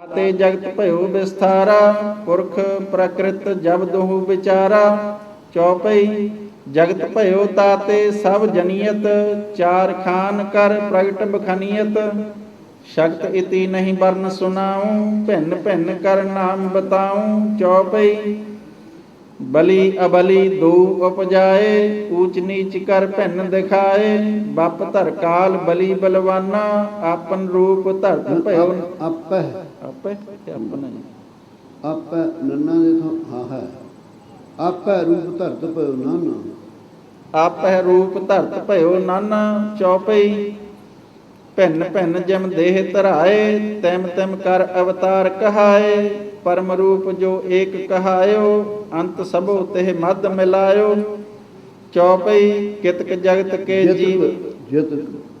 ਤੇ ਜਗਤ ਭਇਓ ਵਿਸਥਾਰਾ ਪੁਰਖ ਪ੍ਰਕਿਰਤ ਜਬ ਦੋਹੁ ਵਿਚਾਰਾ। ਚੌਪਈ ਜਗਤ ਭਇਓ ਤਾਤੇ ਸਭ ਜਨੀਅਤ ਚਾਰ ਖਾਨ ਕਰ ਪ੍ਰਗਟ ਬਖਨੀਅਤ। ਸ਼ਕਤ ਇਤੀ ਨਹੀਂ ਵਰਨ ਸੁਨਾਉ ਭਿੰਨ ਭਿੰਨ ਕਰ ਨਾਮ ਬਤਾਉ। ਚੌਪਈ ਬਲੀ ਅਬਲੀ ਦੋ ਉਪਜਾਏ ਊਚ ਨੀਚ ਕਰ ਭਿੰਨ ਦਿਖਾਏ। ਬਪ ਧਰ ਕਾਲ ਬਲੀ ਬਲਵਾਨਾ ਆਪਨ ਰੂਪ ਧਰਤ ਭਇਓ। ਆਪੈ ਆਪੇ ਤੇ ਆਪਣਾ ਜੀ ਆਪੈ ਨੰਨਾ ਦੇ ਤੋਂ ਹਾਂ ਹੈ। ਆਪੈ ਰੂਪ ਧਰਤ ਪਇਓ ਨਾਨਾ। ਆਪਹਿ ਰੂਪ ਧਰਤ ਭਇਓ ਨਾਨਾ ਚੌਪਈ। ਭਿੰਨ ਭਿੰਨ ਜਿਮ ਦੇਹ ਧਰਾਏ ਤਿਮ ਤਿਮ ਕਰ ਅਵਤਾਰ ਕਹਾਏ। ਪਰਮ ਰੂਪ ਜੋ ਏਕ ਕਹਾਇਓ ਅੰਤ ਸਭੋ ਤਿਹ ਮਦ ਮਿਲਾਇਓ। ਚੌਪਈ ਕਿਤਕ ਜਗਤ ਕੇ ਜੀਵ। ਜਿਤ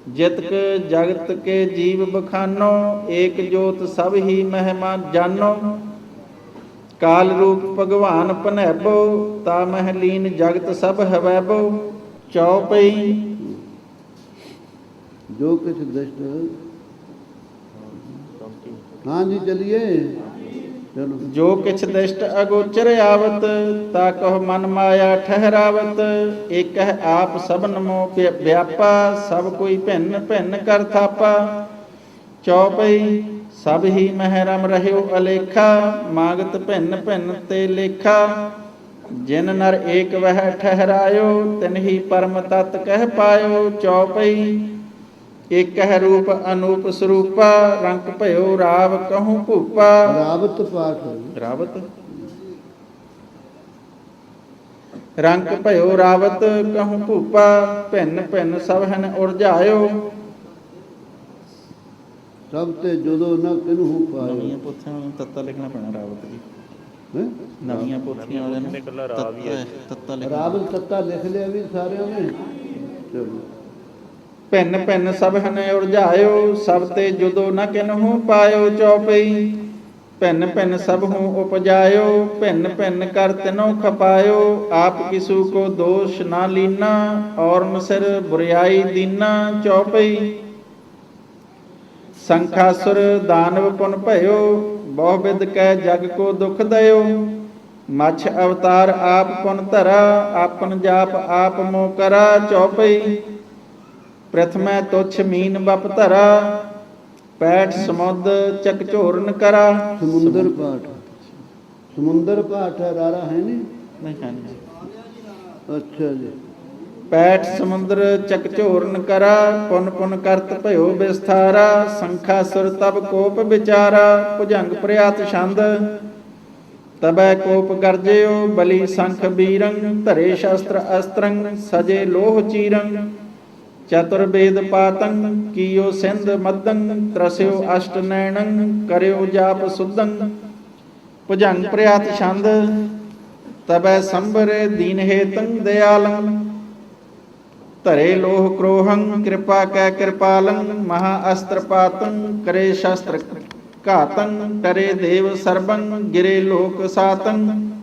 ਜਿਤਕ ਜਗਤ ਕੇ ਜੀਵ ਬਖਾਨੋ, ਏਕ ਜੋਤ ਸਭ ਹੀ ਮਹਿਮਾ ਜਾਨੋ। ਕਾਲ ਰੂਪ ਭਗਵਾਨ ਪਨੈਬੋ ਤਾ ਮਹਿ ਲੀਨ ਜਗਤ ਸਭ ਹਵੈਬੋ ਚੌਪਈ ਜੋ ਕਿਛ ਦ੍ਰਿਸ਼ਟ ਹਾਂ ਜੀ ਚਲਿਏ। ਚਲੋ ਜੋ ਕਿਛ ਦਿਸ਼ਟ ਅਗੋਚਰ ਆਵਤ ਤਾ ਕਹ ਮਨ ਮਾਇਆ ਠਹਿਰਾਵਤ। ਇਕ ਆਪ ਸਭਨ ਮੋ ਵਿਆਪਾ, ਸਭ ਕੋਈ ਭਿੰਨ ਭਿੰਨ ਕਰ ਥਾਪਾ। ਚੌਪਈ, ਸਭ ਹੀ ਮਹਿਰਮ ਰਹਿਓ ਅਲੇਖਾ, ਮਾਗਤ ਭਿੰਨ ਭਿੰਨ ਤੇ ਲੇਖਾ। ਜਿਨ ਨਰ ਏਕ ਵਹਿ ਠਹਿਰਾਇਓ ਤਿਨਹੀ ਪਰਮ ਤਤ ਕਹਿ ਪਾਇਓ। ਚੌਪਈ ਇਕ ਹੈ ਰੂਪ ਅਨੂਪ ਸਰੂਪਾ ਰੰਗ ਭਇਓ ਰਾਵ ਕਹੂੰ ਭੂਪਾ। ਰਾਵਤ ਪਾਠ ਰਾਵਤ? ਰੰਗ ਭਇਓ ਰਾਵਤ ਕਹੂੰ ਭੂਪਾ ਭਿੰਨ ਭਿੰਨ ਸਭ ਹਨ ਉਰਝਾਇਓ ਸਭ ਤੇ ਜਦੋਂ ਨਾ ਕਿਨਹੂ ਪਾਇਓ। ਨਵੀਆਂ ਪੋਥੀਆਂ ਨੂੰ ਤੱਤਾ ਲਿਖਣਾ ਪੈਣਾ ਰਾਵਤ ਜੀ। ਹੈਂ? ਨਵੀਆਂ ਪੋਥੀਆਂ ਵਾਲਿਆਂ ਨੂੰ ਤੱਤਾ ਤੱਤਾ ਲਿਖਣਾ। ਰਾਵਤ ਤੱਤਾ ਲਿਖ ਲਿਆ ਵੀ ਸਾਰਿਆਂ ਨੇ। ਚਲੋ। ਭਿੰਨ ਭਿੰਨ ਸਭ ਹਨ ਉਰਝਾਇਓ, ਸਭ ਤੇ ਜੁਦੋ ਨ ਕਿਨਹੂ ਪਾਇਓ ਚੌਪਈ। ਭਿੰਨ ਭਿੰਨ ਸਭ ਹੂੰ ਉਪਜਾਇਓ, ਭਿੰਨ ਭਿੰਨ ਕਰ ਤਿਨੋ ਖਪਾਇਓ। ਆਪ ਕਿਸੂ ਕੋ ਦੋਸ਼ ਨਾ ਲੀਨਾ, ਔਰ ਮਸਿਰ ਬੁਰਿਆਈ ਦੀਨਾ ਚੌਪਈ। ਸੰਖਾਸੁਰ ਦਾਨਵ ਪੁਨ ਭਇਓ, ਬਹੁ ਵਿਦ ਕੈ ਜਗ ਕੋ ਦੁਖ ਦਇਓ। ਮਛ ਅਵਤਾਰ ਆਪ ਪੁਨ ਧਰਾ, ਆਪਨ ਜਾਪ ਆਪ ਮੋ ਕਰਾ ਚੌਪਈ। ਪ੍ਰਥਮੈ ਤੁਛ ਮੀਨ ਬਪ ਧਰਾ ਪੈਠ ਸਮੁੰਦ ਚਕ ਝੋਰਨ ਕਰਾ। ਸਮੁੰਦਰ ਪਾਠ। ਸਮੁੰਦਰ ਪਾਠ ਹੈ ਰਾਰਾ ਹੈ ਨਹੀਂ? ਨਹੀਂ ਹਾਂਜੀ ਅੱਛਾ ਜੀ। ਪੈਠ ਸਮੁੰਦਰ ਚਕ ਝੋਰਨ ਕਰਾ ਪੁਨ ਪੁਨ ਕਰਤ ਭਇਓ ਵਿਸਥਾਰਾ ਸੰਖਾ ਸੁਰ ਤਬ ਕੋਪ ਵਿਚਾਰਾ ਭੁਜੰਗ ਪ੍ਰਿਆਤ ਛੰਦ। ਤਬੈ ਕੋਪ ਗਰਜਿਓ ਬਲੀ ਸੰਖ ਬੀਰੰ ਧਰੇ ਸ਼ਸਤਰ ਅਸਤਰੰ ਸਜੇ ਲੋਹ ਚੀਰੰ ਚਤੁਰ ਵੇਦ ਪਾਤੰ ਕੀਓ ਸਿੰਧ ਮਦੰ ਤਰਸਿਓ ਅਸ਼ਟ ਨੈਣੰ ਕਰਿਓ ਜਾਪ ਸੁਦੰ ਭੁਜੰਗ ਪ੍ਰਿਆਤ ਛੰਦ ਤਬੈ ਸੰਭਰੇ ਦੀਨ ਹੇਤੰ ਦਿਆਲੰ ਧਰੇ ਲੋਹ ਕ੍ਰੋਹੰ ਕਿਰਪਾ ਕੈ ਕਿਰਪਾਲੰ ਮਹਾ ਅਸਤਰ ਪਾਤੰ ਕਰੇ ਸ਼ਸਤਰ ਘਾਤੰ ਕਰੇ ਦੇਵ ਸਰਬੰ ਗਿਰੇ ਲੋਕ ਸਾਤੰ